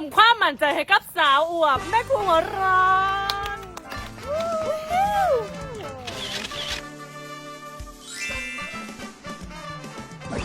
มความมั่นใจให้กับสาวอวบแม่ครัวหัวร้อน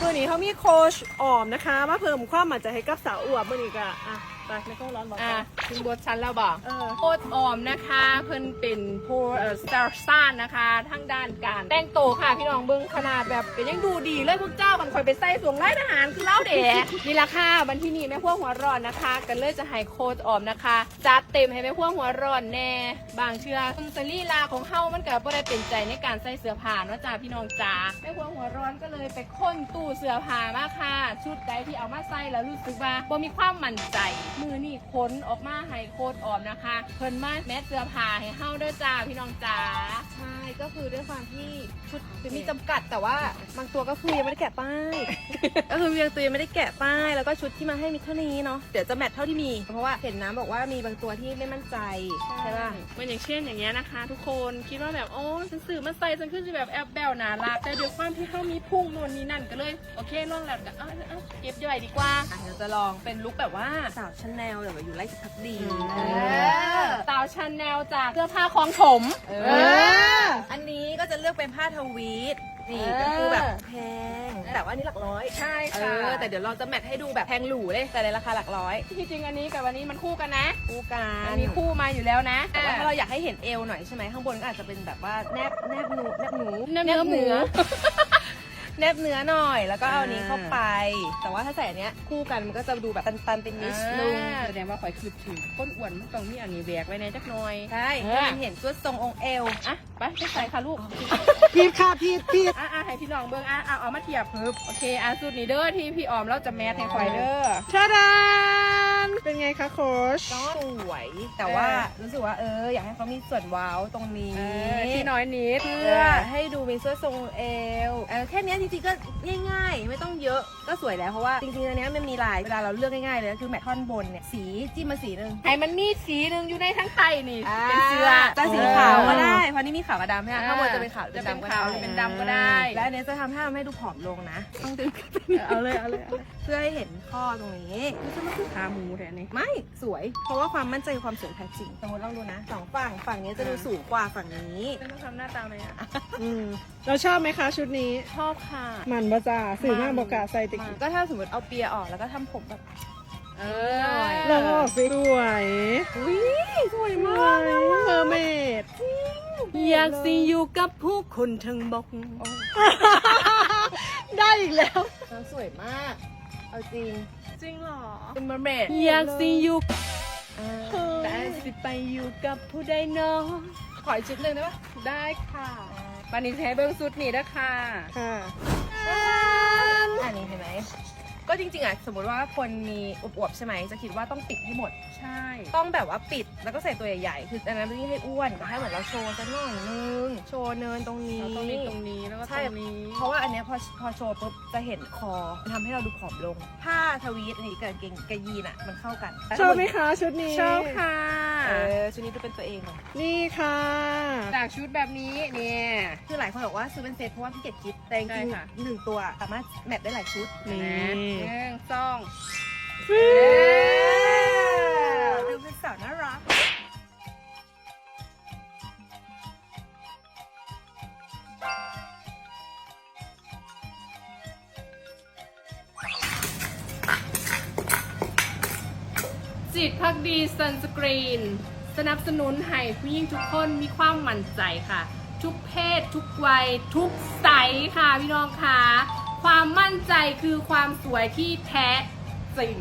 ตัวนี้เขามีโคชออมนะคะ มาเพิ่มความมั่นใจให้กับสาวอวบเมื่อนี้ก็อะ ไปแม่ครัวร้อนบอกอะกันถึงบทฉันแล้วบอกเออ โคตรออมนะคะ เพิ่นเป็นผู้เอ่อสตาร์ซ่านนะคะทั้งด้านการแต่งตัวค่ะพี่น้องเบิ้งขนาดแบบเป็นยังดูดีเลยพวกเจ้ามันคอยไปใส่ส่งไล่ทหารคือเล่าเด็กนี่ละค่ะวันที่นี่แม่พวกหัวร้อนนะคะกันเลยจะให้โคตรออมนะคะจัดเต็มให้แม่พวกหัวร้อนแน่บางเชื่อคุณสลีลาของเฮามันก็บ่ได้เป็นใจในการใส่เสื้อผ้าเนาะจ้าพี่น้องจ๋าแม่พวกหัวร้อนก็เลยไปค้นตู้เสื้อผ้ามาค่ะ ชุดใดที่เอามาใส่แล้วรู้สึกว่าบ่มีความมั่นใจมือนี่ค้นออกมาให้โคตรออมนะคะ เพิ่นมาแมสเสื้อผ้าให้เฮาเด้อจ้าพี่น้องจ๋าใช่ก็คือด้วยความที่ชุดมีจำกัดแต่ว่าบางตัวก็คือยังไม่ได้แกะป้าย ก็คือบางตัวยังไม่ได้แกะป้ายแล้วก็ชุดที่มาให้มีเท่านี้เนาะเดี๋ยวจะแมทเท่าที่มี เพราะว่าเห็นน้ำบอกว่ามีบางตัวที่ไม่มั่นใจใช่ป่ะมันอย่างเช่นอย่างเงี้ยนะคะ ทุกคนคิดว่าแบบโอ้ฉันสื่อมาใส่ฉันขึ้นจะแบบแอบแบวหนารักแต่ด้วยความที่เขามีพุ่งโน่นนี่นั่นก็เลย โอเคลองแล้วก็เอาเอาเก็บย่อยดีกว่าอะเดี๋ยวจะลองเป็นลุคแบบว่า สาวชาแนลแบบว่าอยู่ไล่สิพักดีเออสาวชาแนลจากเสื้อผ้าของผมเอเอออ อันนี้ก็จะเลือกเป็นผ้าทวีตนี่เออ ก็คือแบบแพง แต่ว่าอันนี้หลักร้อยใช่เอค่ะอแต่เดี๋ยวเราจะแมทให้ดูแบบแพงหรูเลยแต่ในราคาหลักร้อยที่จริงอันนี้กับวันนี้มันคู่กันนะคู่กัมันนมีคู่มาอยู่แล้วนะแต่ว่าถ้าเราอยากให้เห็นเอวหน่อยใช่ไหมข้างบนก็อาจจะเป็นแบบว่าแนบแนบหนูแนบหนูแนบเนื้อหมู แนบเนื้อหน่อย แล้วก็เอาอันนี้อ่าเข้าไป แต่ว่าถ้าใส่อันเนี้ยคู่กันมันก็จะดูแบบตันๆเป็นนิดนึง แสดงว่าคอยคืบถึงก้นอ้วนมันต้องมีอันนี้แบกไว้ในจักหน่อย ใช่เอให้อมันเห็นส่วนทรงองค์เอว อะ ไปไปใส่ค่ะลูก พีดค่ะพีดพีดอะอะให้พี่น้องเบิ่งอะอะเอามาเทียบปึ๊บโอเค อะสูตรนี้เด้อที่พี่ออมเราจะแมสให้ข่อยเด้อชาดาน เป็นไงคะโค้ชก็สวยแต่ว่ารู้สึกว่าเออ อยากให้เขามีส่วนว้าวตรงนี้เออที่น้อยนิดเพื่อให้ดูมีส่วนทรงเอวเออแค่เนี้ยจริงๆก็ง่าย ๆ ไม่ต้องเยอะก็สวยแล้วเพราะว่าจริงๆอันเนี้ยมันมีลายเวลาเราเลือกง่ายๆเลยก็คือแมทท่อนบนเนี่ยสีจิ้มมาสีหนึ่งให้มันมีสีหนึ่งอยู่ในทั้งไตนี่เป็นเสื้อจะสีขาวก็ได้เพราะนี่มีขาวกับดำใช่ไหมข้างบนจะเป็นขาวหรือจะเป็นเป็นดำก็ขาวได้หรือเป็นดำก็ได้ และอันเนี้ยจะทำให้เราไม่ดูผอมลงนะต้องดึงขึ้นไปเอาเลยเอาเลยเอาเลยเพื่อให้เห็นข้อตรงนี้ขาหมูแทนนี่ไม่สวย เพราะว่าความมั่นใจความสวยแท้จริงสมมติลองดูนะสองฝั่งฝั่งนี้จะดูสูงกว่าฝั่งนี้ ฉันต้องทำหน้าตาเลยอะ อืมเราชอบไหมคะชุดนี้ ชอบค่ะ มันบะจ่าสื่อมากบอกกะใส่ติกก็ถ้าสมมติเอาเปียออกแล้วก็ทำผมแบบ เอลองออกสิสวยอุ้ยสวยมามากเมอร์เมดอยากสิอยู่กับผู้คนทั้งบกได้อีกแล้วเออสวยมาก เอาจริง จริงเหรอ เป็นเมอร์เมดอยากสิอยู่อ่าแต่สิไปอยู่กับผู้ใดเน้องขออีกชุดหนึ่งได้ปะได้ค่ะปานิใช้เบิ้งสุดนี่นะค่ะค่ะ อันนี้เห็นไหมก็ จริงๆอะสมมติว่าคนมีอวบๆใช่ไหมจะคิดว่าต้องปิดให้หมด ใช่ต้องแบบว่าปิดแล้วก็ใส่ตัวใหญ่ๆคืออันนั้นไม่ได้ให้อ้วนแต่ให้เหมือนเราโชว์สักหน่อยนึงโชว์เนินตรงนี้เราต้องมีตรงนี้แล้วก็ใช่ตรงนี้เพราะว่าอันเนี้ยพอพอโชว์ปุ๊บจะเห็นคอมันทำให้เราดูผอมลง ผ้าทวีตอันนี้กับกางเกงกบยีนอะมันเข้ากันชอบไหมคะชุดนี้ชอบค่ะเออชุดนี้ดูเป็นตัวเองเลย นี่ค่ะ จากชุดแบบนี้เนี่ย คือหลายคนบอกว่าซื้อเป็นเซตเพราะว่าพี่เกียจคิดแต่จใช่ริงค่ะ ๆหนึ่งตัวสามารถแมทได้หลายชุดนี่นะหนึ่งสองดูเป็นสาวน่ารัก จิตพักดีซันสกรีน สนับสนุนให้ผู้หญิงทุกคนมีความมั่นใจค่ะ ทุกเพศ ทุกวัย ทุกไซส์ค่ะพี่น้องค่ะ ความมั่นใจคือความสวยที่แท้จริง